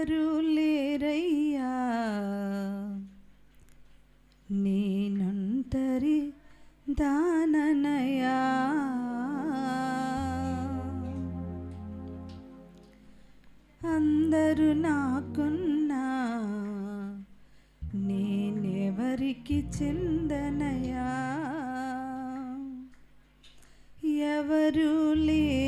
ఎవరు లేరయ్యా? నేనంటరి దాననయా? అందరూ నాకున్నా నేనెవరికి చెందనయా? ఎవరు లే